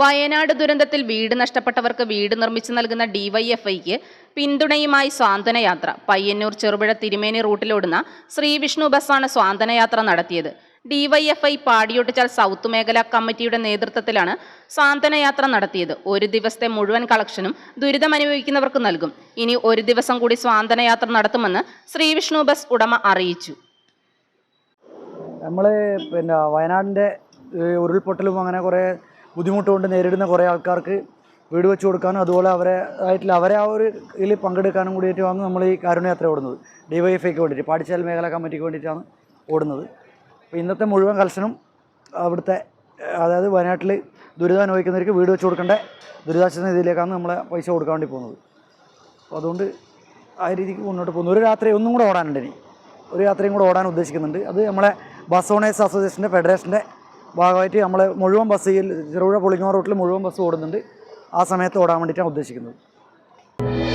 വയനാട് ദുരന്തത്തിൽ വീട് നഷ്ടപ്പെട്ടവർക്ക് വീട് നിർമ്മിച്ചു നൽകുന്ന ഡിവൈഎഫ്ഐക്ക് പിന്തുണയുമായി സ്വാന്തനയാത്ര പയ്യന്നൂർ ചെറുപുഴ തിരുമേനി റൂട്ടിലോടുന്ന ശ്രീവിഷ്ണു ബസ്സാണ് സ്വാന്തനയാത്ര നടത്തിയത്. ഡിവൈഎഫ്ഐ പാടിയൊട്ടിച്ചാൽ സൗത്ത് മേഖലാ കമ്മിറ്റിയുടെ നേതൃത്വത്തിലാണ് സാന്ത്വനയാത്ര നടത്തിയത്. ഒരു ദിവസത്തെ മുഴുവൻ കളക്ഷനും ദുരിതമനുഭവിക്കുന്നവർക്ക് നൽകും. ഇനി ഒരു ദിവസം കൂടി സ്വാന്തനയാത്ര നടത്തുമെന്ന് ശ്രീവിഷ്ണു ബസ് ഉടമ അറിയിച്ചു. നമ്മൾ പിന്നെ വയനാടിന്റെ ഉരുൾപൊട്ടലും അങ്ങനെ കുറേ ബുദ്ധിമുട്ട് കൊണ്ട് നേരിടുന്ന കുറേ ആൾക്കാർക്ക് വീട് വെച്ച് കൊടുക്കാനും അതുപോലെ അവരെ ആയിട്ടുള്ള അവരെ ആ ഒരു ഇതിൽ പങ്കെടുക്കാനും കൂടിയിട്ടാണ് നമ്മൾ ഈ കാരുണ്യയാത്ര ഓടുന്നത്. ഡിവൈഎഫ്ഐക്ക് വേണ്ടിയിട്ട് പാടിച്ചാൽ മേഖലാ കമ്മിറ്റിക്ക് വേണ്ടിയിട്ടാണ് ഓടുന്നത്. അപ്പോൾ ഇന്നത്തെ മുഴുവൻ കൽസനും അവിടുത്തെ അതായത് വയനാട്ടിൽ ദുരിതം അനുഭവിക്കുന്നവർക്ക് വീട് വെച്ച് കൊടുക്കേണ്ട ദുരിതാശ്വാസ നിധിയിലേക്കാണ് നമ്മളെ പൈസ കൊടുക്കാൻ വേണ്ടി പോകുന്നത്. അപ്പോൾ അതുകൊണ്ട് ആ രീതിക്ക് മുന്നോട്ട് പോകുന്നു. ഒരു രാത്രി ഒന്നും കൂടെ ഓടാനുണ്ട് ഇനി. ഒരു രാത്രിയും കൂടെ ഓടാൻ ഉദ്ദേശിക്കുന്നുണ്ട്. അത് നമ്മളെ ബസ് ഓണേഴ്സ് അസോസിയേഷന്റെ ഫെഡറേഷന്റെ ഭാഗമായിട്ട് നമ്മൾ മുഴുവൻ ബസ് ഈ ചെറുപുഴ പുളിങ്ങോ റൂട്ടിൽ മുഴുവൻ ബസ് ഓടുന്നുണ്ട്. ആ സമയത്ത് ഓടാൻ വേണ്ടിയിട്ടാണ് ഉദ്ദേശിക്കുന്നത്.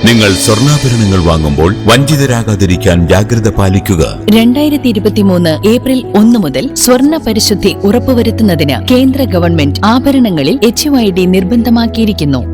നിങ്ങൾ സ്വർണാഭരണങ്ങൾ വാങ്ങുമ്പോൾ വഞ്ചിതരാകാതിരിക്കാൻ ജാഗ്രത പാലിക്കുക. രണ്ടായിരത്തി ഇരുപത്തിമൂന്ന് ഏപ്രിൽ ഒന്ന് മുതൽ സ്വർണ പരിശുദ്ധി ഉറപ്പുവരുത്തുന്നതിന് കേന്ദ്ര ഗവൺമെന്റ് ആഭരണങ്ങളിൽ എച്ച് നിർബന്ധമാക്കിയിരിക്കുന്നു.